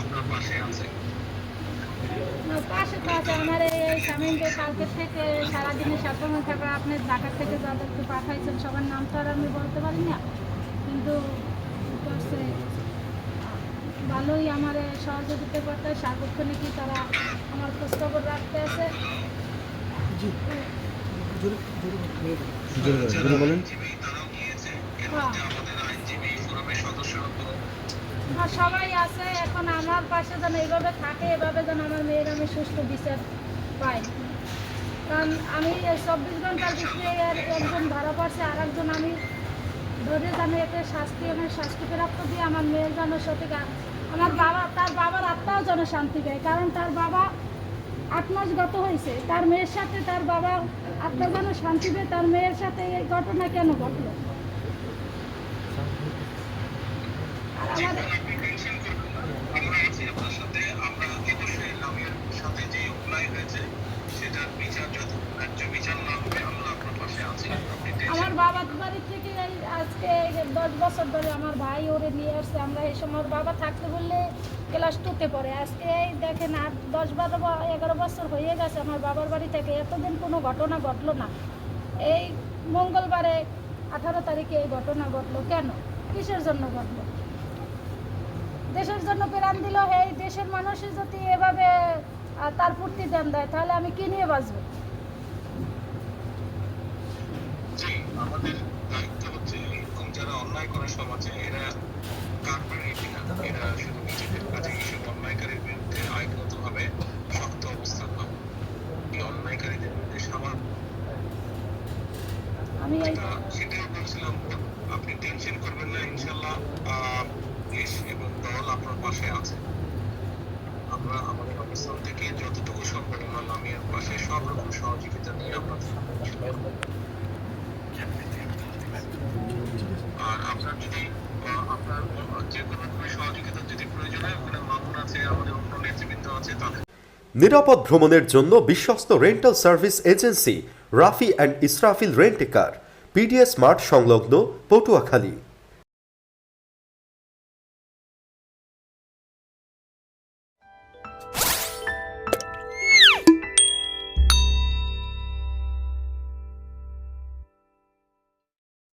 আপনার পাশে আছে না, পাশে তো আছে। আমার এই স্বামীকে কালকে থেকে সারাদিনে সাতময় থাকা আপনি ঢাকা থেকে যাদেরকে পাঠাইছেন সবার নাম তো আর আমি বলতে পারি না। কিন্তু ভালোই আমার সহযোগিতা করতে সার্বক্ষণিক তারা আমার খোঁজখবর রাখতে আছে। এর হ্যাঁ। আমাদের আইনজীবী ফোরামের সদস্যরা তো আর সবাই আছে, এখন আমার পাশে যেন এইভাবে থাকে, এভাবে যেন আমার মেয়ের আমি সুস্থ বিচার পাই। কারণ আমি চব্বিশ ঘণ্টার ভিতরে একজন ধরা পড়ছে আর একজন আমি ধরে যেন এতে শাস্তি আমি শাস্তি প্রাপ্ত দিয়ে আমার মেয়ের যেন সঠিক আমার বাবা, তার বাবার আত্মাও যেন শান্তি পায়। কারণ তার বাবা আট গত হয়েছে, তার মেয়ের সাথে তার বাবা আত্মা যেন শান্তি পেয়ে, তার মেয়ের সাথে এই ঘটনা কেন ঘটলো আর আমাদের আপনি টেনশন করবেন না আমরা আছি আপনার সাথে। আমরা অবশ্যই লামিয়ার সাথে যে অন্যায় হয়েছে সেটার বিচার যত ন্যায্য বিচার না হবে আমরা আপনার পাশে আছি। আমার বাবার বাড়ি থেকে আজকে দশ বছর ধরে আমার ভাই ওরে নিয়ে আসছে। আমরা এই সময় বাবা থাকতে বললে ক্লাস টুতে পড়ে। আজকে এই দেখেন আট দশ বারো এগারো বছর হয়ে গেছে আমার বাবার বাড়ি থেকে। এতদিন কোনো ঘটনা ঘটলো না। এই মঙ্গলবারে আঠারো তারিখে এই ঘটনা ঘটলো। কেন? কিসের জন্য ঘটলো? দেশের জন্য প্রাণ দিল এই দেশের মানুষই যদি এভাবে তার প্রতিদান দেয় তাহলে আমি কি নিয়ে বাঁচবো? জি আমাদের দায়িত্ব হচ্ছে এরকম যারা অন্যায় করে সমাজে এরা কারবারি কিনা এরা শুধু নিজেদের কাছে এইসব অন্যায়কারীর বিরুদ্ধে শক্ত অবস্থান এই অন্যায়কারীদের বিরুদ্ধে আমি সেটাই বলছিলাম আপনি টেনশন করবেন না ইনশাল্লাহ দেশ এবং দল আপনার পাশে আছে। আমরা আমাদের অবস্থান থেকে যতটুকু সম্ভব আমরা লামিয়ার পাশে সব রকম সহযোগিতা নিয়ে আমরা আর আপনার যদি আপনার যে কোনো সহযোগিতা যদি প্রয়োজন হয়, ওখানে মামুন আছে, আমাদের অন্য নেতৃবৃন্দ আছে, তাদের নিরাপদ ভ্রমণের জন্য বিশ্বস্ত rental service agency, Rafi and Israfil rent a car PDS mart সংলগ্ন পটুয়াখালী।